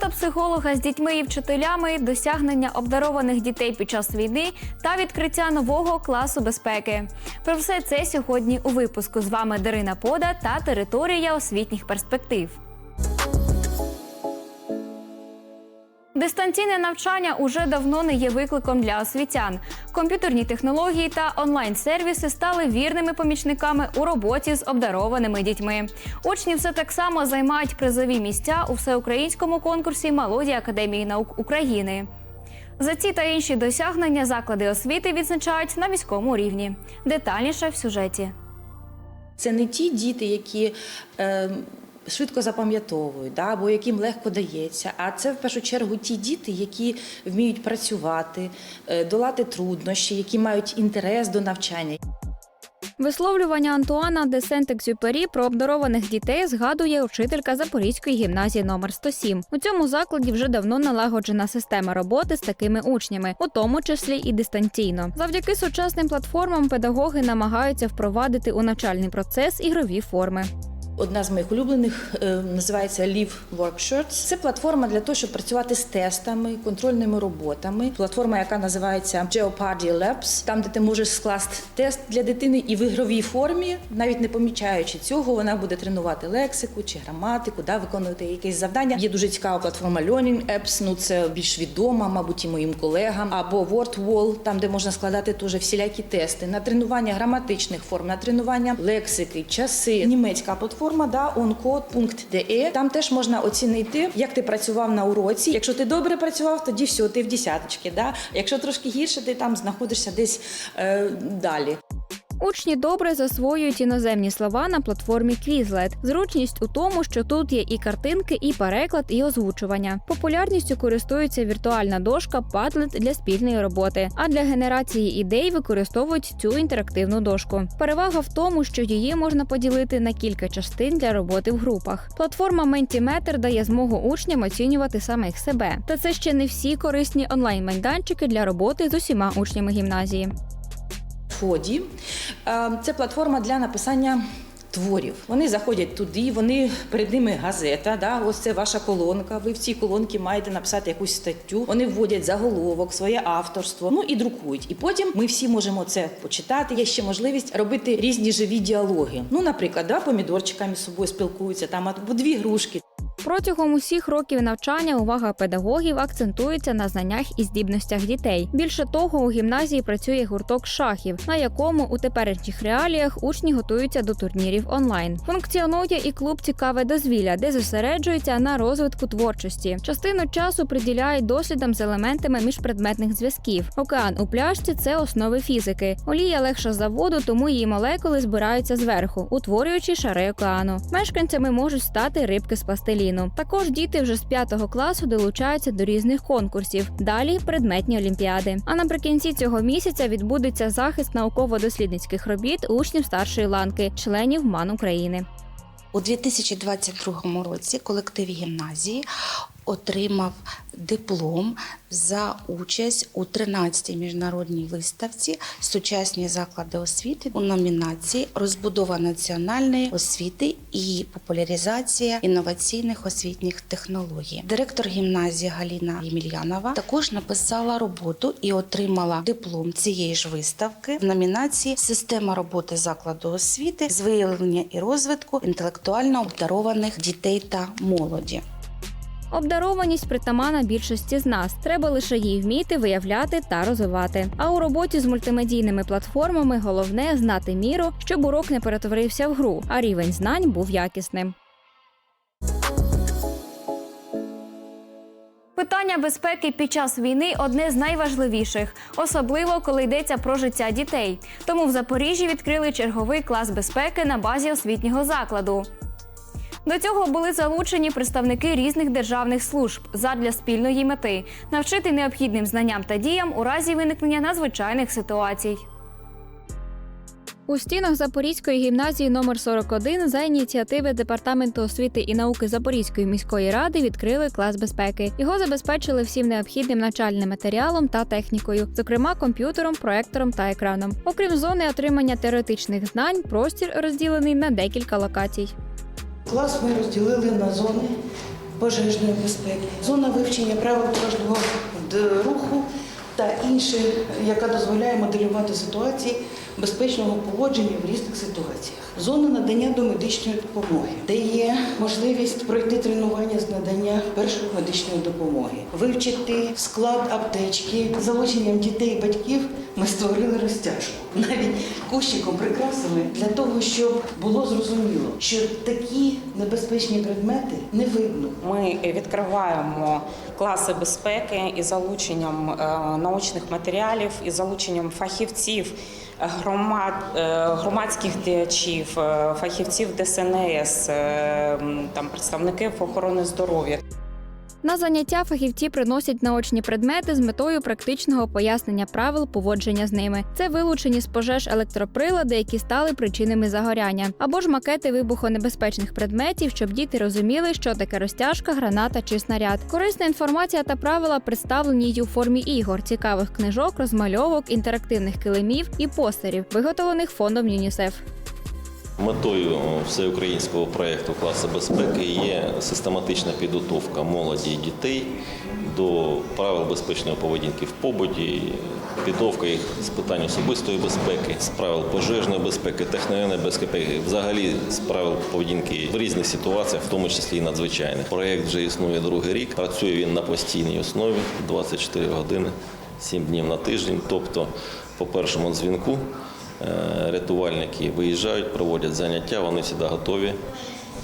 робота психолога з дітьми і вчителями, досягнення обдарованих дітей під час війни та відкриття нового класу безпеки. Про все це сьогодні у випуску. З вами Дарина Пода та територія освітніх перспектив. Дистанційне навчання уже давно не є викликом для освітян. Комп'ютерні технології та онлайн-сервіси стали вірними помічниками у роботі з обдарованими дітьми. Учні все так само займають призові місця у всеукраїнському конкурсі Мелодія Академії наук України. За ці та інші досягнення заклади освіти відзначають на військовому рівні. Детальніше в сюжеті. Це не ті діти, які е, швидко запам'ятовують, да, або яким легко дається. А це в першу чергу ті діти, які вміють працювати, е, долати труднощі, які мають інтерес до навчання. Висловлювання Антуана де Сент-Екзюпері про обдарованих дітей згадує учителька Запорізької гімназії номер 107. У цьому закладі вже давно налагоджена система роботи з такими учнями, у тому числі і дистанційно. Завдяки сучасним платформам педагоги намагаються впровадити у навчальний процес ігрові форми. Одна з моїх улюблених е, називається Live Workshirts. Це платформа для того, щоб працювати з тестами, контрольними роботами. Платформа, яка називається Jeopardy Labs, там, де ти можеш скласти тест для дитини і в ігровій формі, навіть не помічаючи цього, вона буде тренувати лексику чи граматику, да, виконувати якесь завдання. Є дуже цікава платформа Learning Apps, ну це більш відома, мабуть, і моїм колегам, або WordWall, там, де можна складати теж всілякі тести на тренування граматичних форм, на тренування лексики, часи. Німецька платформа да, oncode.de. Там теж можна оцінити, як ти працював на уроці. Якщо ти добре працював, тоді все, ти в десяточки. Да? Якщо трошки гірше, ти там знаходишся десь е, далі. Учні добре засвоюють іноземні слова на платформі Quizlet. Зручність у тому, що тут є і картинки, і переклад, і озвучування. Популярністю користується віртуальна дошка Padlet для спільної роботи. А для генерації ідей використовують цю інтерактивну дошку. Перевага в тому, що її можна поділити на кілька частин для роботи в групах. Платформа Mentimeter дає змогу учням оцінювати самих себе. Та це ще не всі корисні онлайн-майданчики для роботи з усіма учнями гімназії. Фоді Е, це платформа для написання. Творів вони заходять туди, вони перед ними газета. Да, ось це ваша колонка. Ви в цій колонці маєте написати якусь статтю. Вони вводять заголовок, своє авторство, ну і друкують. І потім ми всі можемо це почитати. Є ще можливість робити різні живі діалоги. Ну, наприклад, два помідорчика між собою спілкуються там або дві грушки. Протягом усіх років навчання увага педагогів акцентується на знаннях і здібностях дітей. Більше того, у гімназії працює гурток шахів, на якому у теперішніх реаліях учні готуються до турнірів онлайн. Функціонує і клуб цікаве дозвілля, де зосереджується на розвитку творчості. Частину часу приділяють дослідам з елементами міжпредметних зв'язків. Океан у пляшці це основи фізики. Олія легша за воду, тому її молекули збираються зверху, утворюючи шари океану. Мешканцями можуть стати рибки з пластиліну. Також діти вже з 5 класу долучаються до різних конкурсів. Далі предметні олімпіади. А наприкінці цього місяця відбудеться захист науково-дослідницьких робіт учнів старшої ланки, членів МАН України. У 2022 році колектив гімназії отримав диплом за участь у 13-й міжнародній виставці Сучасні заклади освіти у номінації Розбудова національної освіти і популяризація інноваційних освітніх технологій. Директор гімназії Галіна Ємельянова також написала роботу і отримала диплом цієї ж виставки в номінації Система роботи закладу освіти з виявлення і розвитку інтелектуально обдарованих дітей та молоді. Обдарованість притамана більшості з нас. Треба лише її вміти виявляти та розвивати. А у роботі з мультимедійними платформами головне знати міру, щоб урок не перетворився в гру, а рівень знань був якісним. Питання безпеки під час війни одне з найважливіших, особливо коли йдеться про життя дітей. Тому в Запоріжжі відкрили черговий клас безпеки на базі освітнього закладу. До цього були залучені представники різних державних служб задля спільної мети навчити необхідним знанням та діям у разі виникнення надзвичайних ситуацій. У стінах Запорізької гімназії номер 41 за ініціативи Департаменту освіти і науки Запорізької міської ради відкрили клас безпеки. Його забезпечили всім необхідним навчальним матеріалом та технікою, зокрема комп'ютером, проектором та екраном. Окрім зони отримання теоретичних знань, простір розділений на декілька локацій. Клас ми розділили на зони. пожежної безпеки, зона вивчення правил дорожнього руху та інше, яка дозволяє моделювати ситуації безпечного поводження в різних ситуаціях. Зона надання домедичної допомоги, де є можливість пройти тренування з надання першої медичної допомоги, вивчити склад аптечки. За залученням дітей і батьків ми створили розтяжку. Навіть кущиком прикрасили для того, щоб було зрозуміло, що такі небезпечні предмети не видно. Ми відкриваємо класи безпеки із залученням е, научних матеріалів, із залученням фахівців, громад, е, громадських діячів, е, фахівців ДСНС, е, там представників охорони здоров'я. На заняття фахівці приносять наочні предмети з метою практичного пояснення правил поводження з ними. Це вилучені з пожеж електроприлади, які стали причинами загоряння, або ж макети вибухонебезпечних предметів, щоб діти розуміли, що таке розтяжка, граната чи снаряд. Корисна інформація та правила представлені й у формі ігор, цікавих книжок, розмальовок, інтерактивних килимів і постерів, виготовлених фондом ЮНІСЕФ. Метою всеукраїнського проєкту класи безпеки є систематична підготовка молоді і дітей до правил безпечної поведінки в побуті, підготовка їх з питань особистої безпеки, з правил пожежної безпеки, техногенної безпеки, взагалі з правил поведінки в різних ситуаціях, в тому числі і надзвичайних. Проєкт вже існує другий рік. Працює він на постійній основі 24 години, 7 днів на тиждень, тобто по першому дзвінку. Е, Рятувальники виїжджають, проводять заняття, вони завжди готові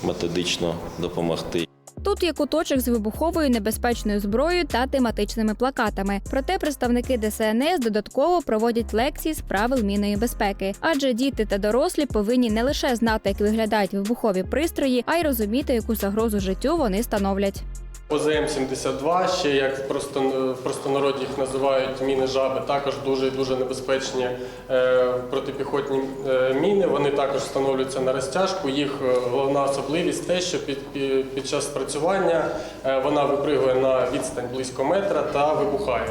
методично допомогти. Тут є куточок з вибуховою небезпечною зброєю та тематичними плакатами. Проте представники ДСНС додатково проводять лекції з правил мінної безпеки, адже діти та дорослі повинні не лише знати, як виглядають вибухові пристрої, а й розуміти, яку загрозу життю вони становлять. ОЗМ-72, ще як в просто в простонароді їх називають міни жаби, також дуже дуже небезпечні е, протипіхотні е, міни. Вони також встановлюються на розтяжку. Їх е, головна особливість те, що під, під, час спрацювання е, вона випригує на відстань близько метра та вибухає.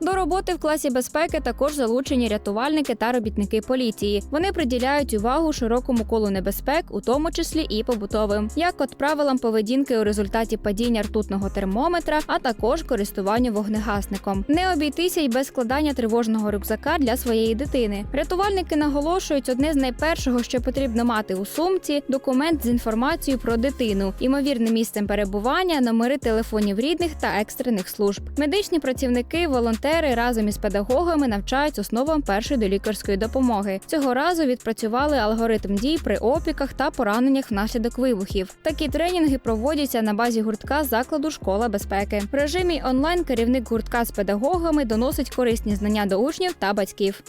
До роботи в класі безпеки також залучені рятувальники та робітники поліції. Вони приділяють увагу широкому колу небезпек, у тому числі і побутовим, як от правилам поведінки у результаті падіння ртутного термометра, а також користуванню вогнегасником. Не обійтися й без складання тривожного рюкзака для своєї дитини. Рятувальники наголошують, одне з найпершого, що потрібно мати у сумці документ з інформацією про дитину, імовірним місцем перебування, номери телефонів рідних та екстрених служб. Медичні працівники, волонтери разом із педагогами навчають основам першої долікарської допомоги. Цього разу відпрацювали алгоритм дій при опіках та пораненнях внаслідок вибухів. Такі тренінги проводяться на базі гуртка закладу школа безпеки. В режимі онлайн керівник гуртка з педагогами доносить корисні знання до учнів та батьків.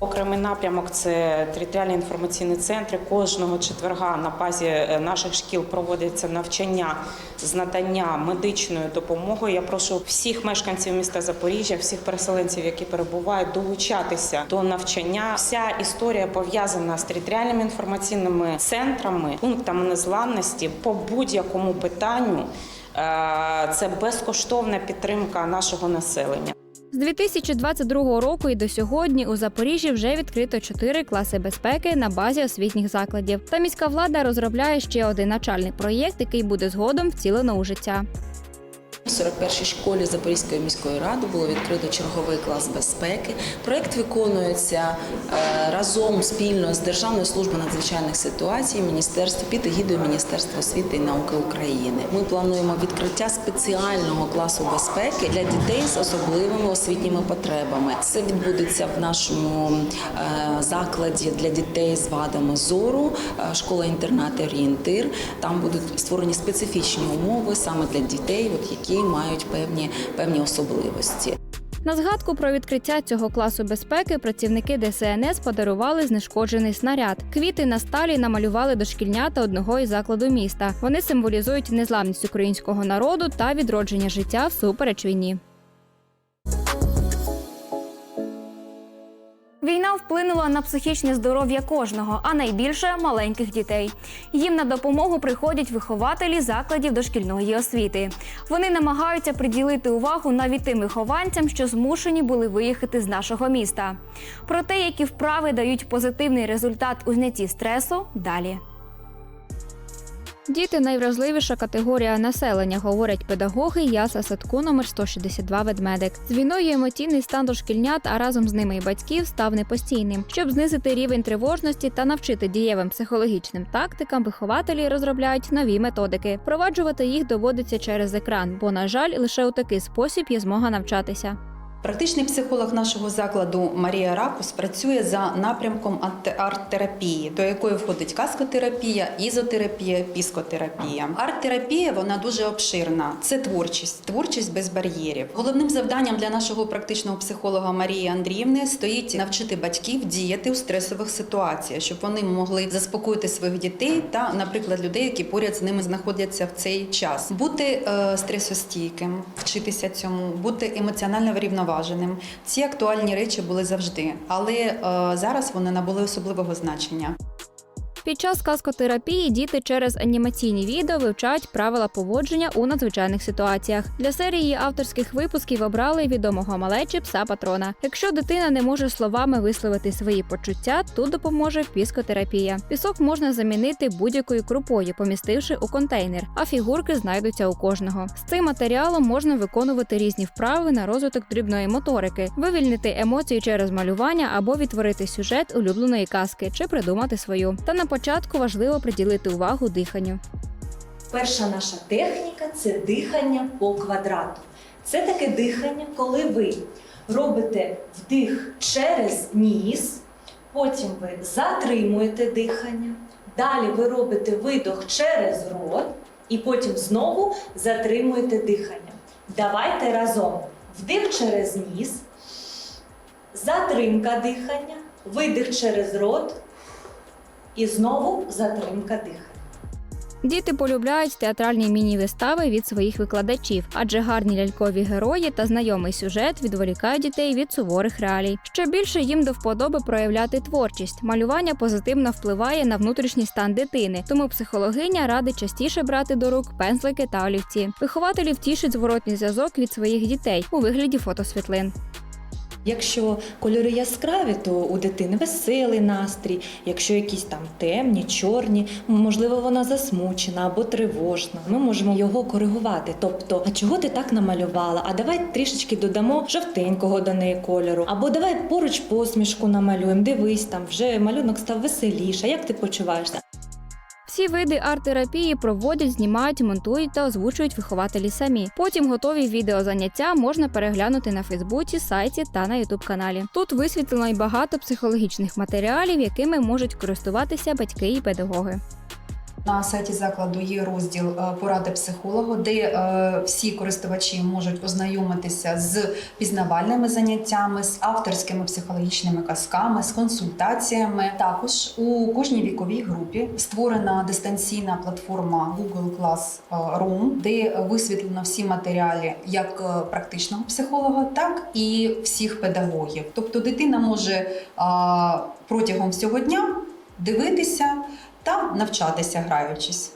Окремий напрямок це територіальні інформаційні центри. Кожного четверга на базі е, наших шкіл проводиться навчання з надання медичної допомоги. Я прошу всіх мешканців міста Запоріжжя, всіх переселенців, які перебувають, долучатися до навчання. Вся історія пов'язана з територіальними інформаційними центрами, пунктами незламності по будь-якому питанню. Е, Це безкоштовна підтримка нашого населення. З 2022 року і до сьогодні у Запоріжжі вже відкрито чотири класи безпеки на базі освітніх закладів. Та міська влада розробляє ще один начальний проєкт, який буде згодом втілено у життя. В 41-й школі Запорізької міської ради було відкрито черговий клас безпеки. Проект виконується е, разом спільно з Державною службою надзвичайних ситуацій, міністерства під егідою Міністерства освіти і науки України. Ми плануємо відкриття спеціального класу безпеки для дітей з особливими освітніми потребами. Це відбудеться в нашому е, закладі для дітей з вадами зору, е, школа-інтернат орієнтир. Там будуть створені специфічні умови саме для дітей, от які мають певні певні особливості. На згадку про відкриття цього класу безпеки працівники ДСНС подарували знешкоджений снаряд. Квіти на сталі намалювали дошкільнята одного із закладу міста. Вони символізують незламність українського народу та відродження життя всупереч війні. Війна вплинула на психічне здоров'я кожного, а найбільше маленьких дітей. Їм на допомогу приходять вихователі закладів дошкільної освіти. Вони намагаються приділити увагу навіть тим вихованцям, що змушені були виїхати з нашого міста. Про те, які вправи дають позитивний результат у знятті стресу, далі. Діти найвразливіша категорія населення, говорять педагоги яса садку номер 162 ведмедик. З війною емоційний стан дошкільнят, а разом з ними і батьків став непостійним. Щоб знизити рівень тривожності та навчити дієвим психологічним тактикам, вихователі розробляють нові методики. Впроваджувати їх доводиться через екран, бо, на жаль, лише у такий спосіб є змога навчатися. Практичний психолог нашого закладу Марія Ракус працює за напрямком арт-терапії, до якої входить каскотерапія, ізотерапія, піскотерапія. Арт-терапія вона дуже обширна. Це творчість, творчість без бар'єрів. Головним завданням для нашого практичного психолога Марії Андріївни стоїть навчити батьків діяти у стресових ситуаціях, щоб вони могли заспокоїти своїх дітей та, наприклад, людей, які поряд з ними знаходяться в цей час. Бути е, стресостійким, вчитися цьому, бути емоціонально врівноваженим. Ці актуальні речі були завжди, але е, зараз вони набули особливого значення. Під час каскотерапії діти через анімаційні відео вивчають правила поводження у надзвичайних ситуаціях. Для серії авторських випусків обрали відомого малечі пса патрона. Якщо дитина не може словами висловити свої почуття, тут допоможе піскотерапія. Пісок можна замінити будь-якою крупою, помістивши у контейнер, а фігурки знайдуться у кожного. З цим матеріалом можна виконувати різні вправи на розвиток дрібної моторики, вивільнити емоції через малювання або відтворити сюжет улюбленої казки чи придумати свою. Та на початку важливо приділити увагу диханню. Перша наша техніка це дихання по квадрату. Це таке дихання, коли ви робите вдих через ніс, потім ви затримуєте дихання, далі ви робите видох через рот і потім знову затримуєте дихання. Давайте разом. Вдих через ніс, затримка дихання, видих через рот і знову затримка дихання. Діти полюбляють театральні міні-вистави від своїх викладачів, адже гарні лялькові герої та знайомий сюжет відволікають дітей від суворих реалій. Ще більше їм до вподоби проявляти творчість. Малювання позитивно впливає на внутрішній стан дитини, тому психологиня радить частіше брати до рук пензлики та олівці. Вихователі втішить зворотній зв'язок від своїх дітей у вигляді фотосвітлин. Якщо кольори яскраві, то у дитини веселий настрій. Якщо якісь там темні, чорні, можливо, вона засмучена або тривожна. Ми можемо його коригувати. Тобто, а чого ти так намалювала? А давай трішечки додамо жовтенького до неї кольору, або давай поруч посмішку намалюємо. Дивись, там вже малюнок став веселіше. Як ти почуваєшся? Всі види арт-терапії проводять, знімають, монтують та озвучують вихователі самі. Потім готові відеозаняття можна переглянути на Фейсбуці, сайті та на Ютуб каналі. Тут висвітлено й багато психологічних матеріалів, якими можуть користуватися батьки і педагоги. На сайті закладу є розділ е, поради психолога, де е, всі користувачі можуть ознайомитися з пізнавальними заняттями, з авторськими психологічними казками, з консультаціями. Також у кожній віковій групі створена дистанційна платформа Google Classroom, де висвітлено всі матеріали як е, практичного психолога, так і всіх педагогів. Тобто дитина може протягом всього дня дивитися та навчатися граючись.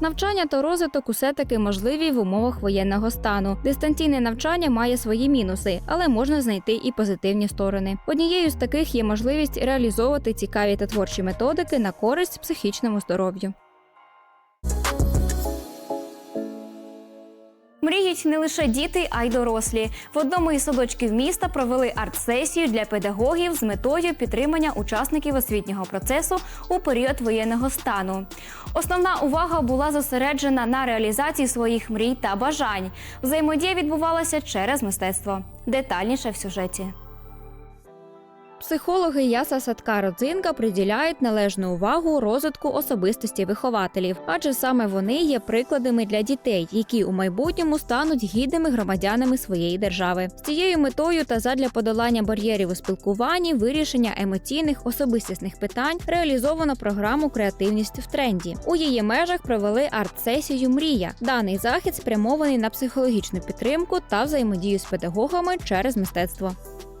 Навчання та розвиток усе таки можливі в умовах воєнного стану. Дистанційне навчання має свої мінуси, але можна знайти і позитивні сторони. Однією з таких є можливість реалізовувати цікаві та творчі методики на користь психічному здоров'ю. Мріють не лише діти, а й дорослі. В одному із садочків міста провели арт-сесію для педагогів з метою підтримання учасників освітнього процесу у період воєнного стану. Основна увага була зосереджена на реалізації своїх мрій та бажань. Взаємодія відбувалася через мистецтво. Детальніше в сюжеті. Психологи яса садка родзинка приділяють належну увагу розвитку особистості вихователів, адже саме вони є прикладами для дітей, які у майбутньому стануть гідними громадянами своєї держави. З цією метою та задля подолання бар'єрів у спілкуванні, вирішення емоційних особистісних питань реалізовано програму Креативність в тренді. У її межах провели арт-сесію Мрія. Даний захід спрямований на психологічну підтримку та взаємодію з педагогами через мистецтво.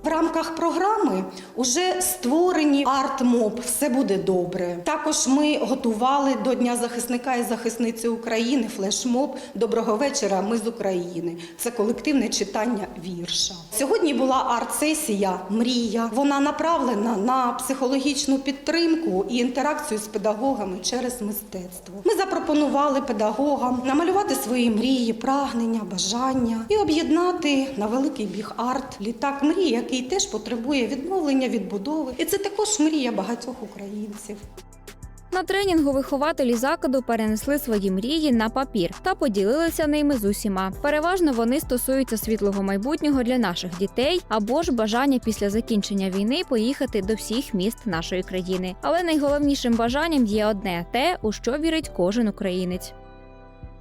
В рамках програми вже створені арт-моб Все буде добре. Також ми готували до Дня захисника і захисниці України флешмоб Доброго вечора. Ми з України. Це колективне читання вірша. Сьогодні була арт-сесія Мрія. Вона направлена на психологічну підтримку і інтеракцію з педагогами через мистецтво. Ми запропонували педагогам намалювати свої мрії, прагнення, бажання і об'єднати на великий біг арт літак мрії, який теж потребує відновлення, відбудови. І це також мрія багатьох українців. На тренінгу вихователі закладу перенесли свої мрії на папір та поділилися ними з усіма. Переважно вони стосуються світлого майбутнього для наших дітей або ж бажання після закінчення війни поїхати до всіх міст нашої країни. Але найголовнішим бажанням є одне те, у що вірить кожен українець.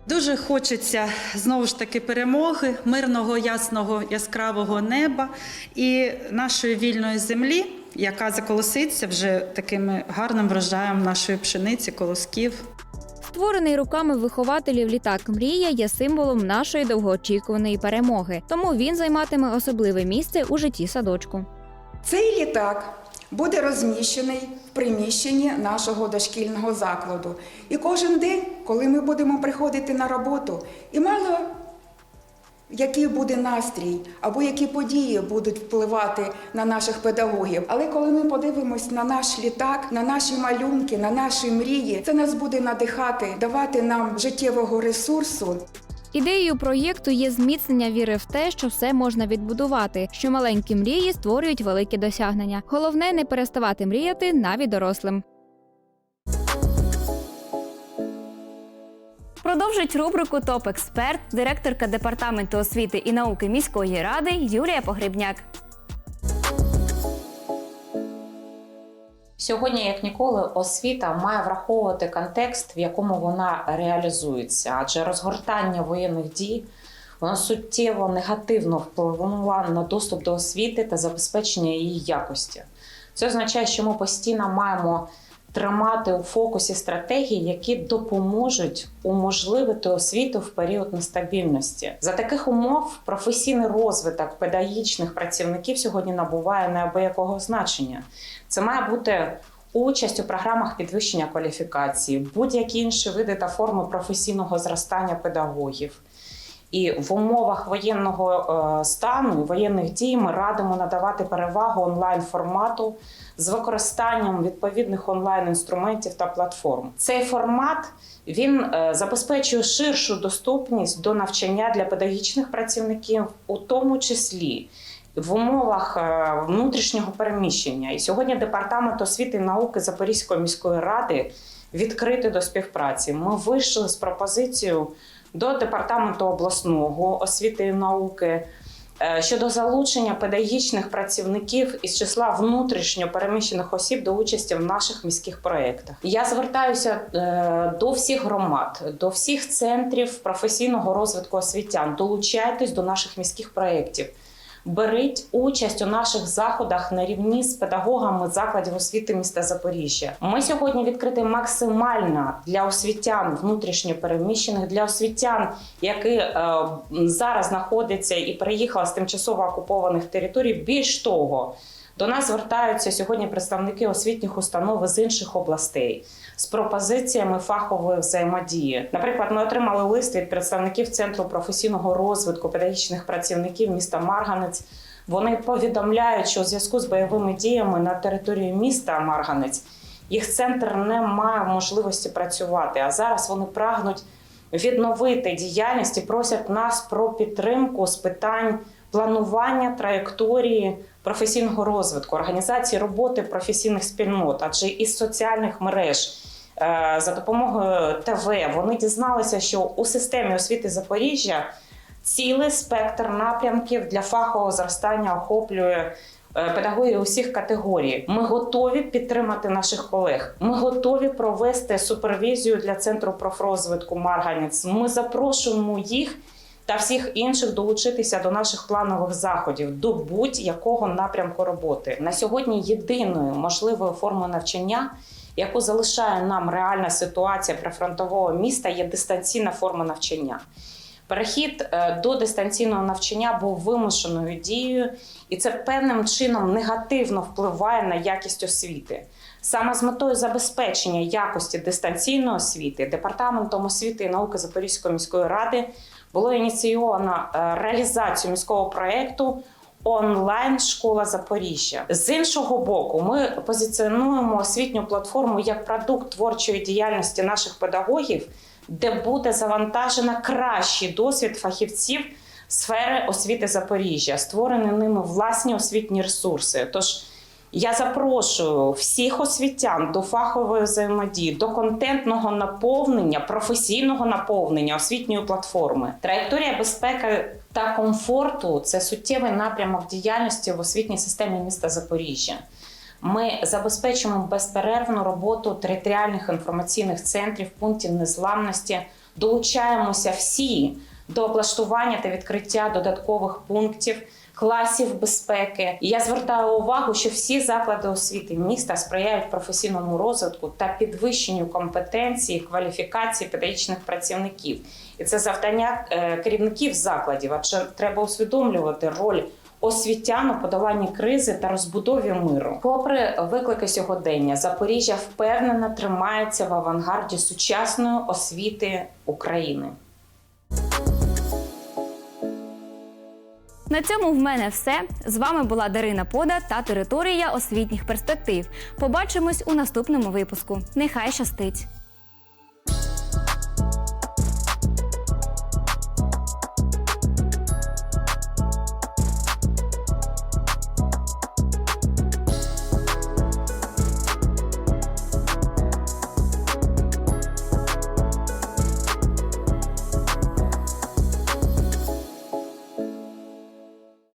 Дуже хочеться знову ж таки перемоги, мирного, ясного, яскравого неба і нашої вільної землі, яка заколоситься вже таким гарним врожаєм нашої пшениці, колосків. Створений руками вихователів літак Мрія є символом нашої довгоочікуваної перемоги, тому він займатиме особливе місце у житті садочку. Цей літак буде розміщений в приміщенні нашого дошкільного закладу. І кожен день, коли ми будемо приходити на роботу, і мало який буде настрій або які події будуть впливати на наших педагогів. Але коли ми подивимось на наш літак, на наші малюнки, на наші мрії, це нас буде надихати, давати нам життєвого ресурсу. Ідеєю проєкту є зміцнення віри в те, що все можна відбудувати, що маленькі мрії створюють великі досягнення. Головне не переставати мріяти навіть дорослим. Продовжить рубрику Топ експерт, директорка департаменту освіти і науки міської ради Юлія Погребняк. Сьогодні, як ніколи, освіта має враховувати контекст, в якому вона реалізується, адже розгортання воєнних дій воно суттєво негативно впливало на доступ до освіти та забезпечення її якості. Це означає, що ми постійно маємо тримати у фокусі стратегії, які допоможуть уможливити освіту в період нестабільності. За таких умов професійний розвиток педагогічних працівників сьогодні набуває неабиякого значення. Це має бути участь у програмах підвищення кваліфікації, будь-які інші види та форми професійного зростання педагогів. І в умовах воєнного е, стану і воєнних дій ми радимо надавати перевагу онлайн формату з використанням відповідних онлайн інструментів та платформ. Цей формат він е, забезпечує ширшу доступність до навчання для педагогічних працівників, у тому числі в умовах е, внутрішнього переміщення. І сьогодні департамент освіти і науки Запорізької міської ради відкритий до співпраці. Ми вийшли з пропозицією до департаменту обласного освіти і науки е, щодо залучення педагогічних працівників із числа внутрішньо переміщених осіб до участі в наших міських проєктах. Я звертаюся е, до всіх громад, до всіх центрів професійного розвитку освітян. Долучайтесь до наших міських проєктів. Беріть участь у наших заходах на рівні з педагогами закладів освіти міста Запоріжжя. Ми сьогодні відкриті максимально для освітян внутрішньо переміщених, для освітян, які е, зараз знаходяться і приїхали з тимчасово окупованих територій. Більш того, до нас звертаються сьогодні представники освітніх установ з інших областей з пропозиціями фахової взаємодії. Наприклад, ми отримали лист від представників центру професійного розвитку педагогічних працівників міста Марганець. Вони повідомляють, що у зв'язку з бойовими діями на території міста Марганець їх центр не має можливості працювати. А зараз вони прагнуть відновити діяльність і просять нас про підтримку з питань планування траєкторії професійного розвитку, організації роботи професійних спільнот, адже із соціальних мереж. е, За допомогою ТВ вони дізналися, що у системі освіти Запоріжжя цілий спектр напрямків для фахового зростання охоплює е, педагогів усіх категорій. Ми готові підтримати наших колег. Ми готові провести супервізію для центру профрозвитку Марганець. Ми запрошуємо їх та всіх інших долучитися до наших планових заходів до будь-якого напрямку роботи. На сьогодні єдиною можливою формою навчання, яку залишає нам реальна ситуація прифронтового міста, є дистанційна форма навчання. Перехід е, до дистанційного навчання був вимушеною дією, і це певним чином негативно впливає на якість освіти. Саме з метою забезпечення якості дистанційної освіти департаментом освіти і науки Запорізької міської ради було ініційовано е, реалізацію міського проєкту онлайн школа Запоріжжя. З іншого боку, ми позиціонуємо освітню платформу як продукт творчої діяльності наших педагогів, де буде завантажено кращий досвід фахівців сфери освіти Запоріжжя, створені ними власні освітні ресурси. Тож я запрошую всіх освітян до фахової взаємодії, до контентного наповнення, професійного наповнення освітньої платформи. Траєкторія безпеки та комфорту це суттєвий напрямок діяльності в освітній системі міста Запоріжжя. Ми забезпечуємо безперервну роботу територіальних інформаційних центрів, пунктів незламності, долучаємося всі до облаштування та відкриття додаткових пунктів. Класів безпеки, і я звертаю увагу, що всі заклади освіти міста сприяють професійному розвитку та підвищенню компетенції, кваліфікації педагогічних працівників. І це завдання е, керівників закладів, адже треба усвідомлювати роль освітян у подоланні кризи та розбудові миру. Попри виклики сьогодення, Запоріжжя впевнено тримається в авангарді сучасної освіти України. На цьому в мене все. З вами була Дарина Пода та територія освітніх перспектив. Побачимось у наступному випуску. Нехай щастить!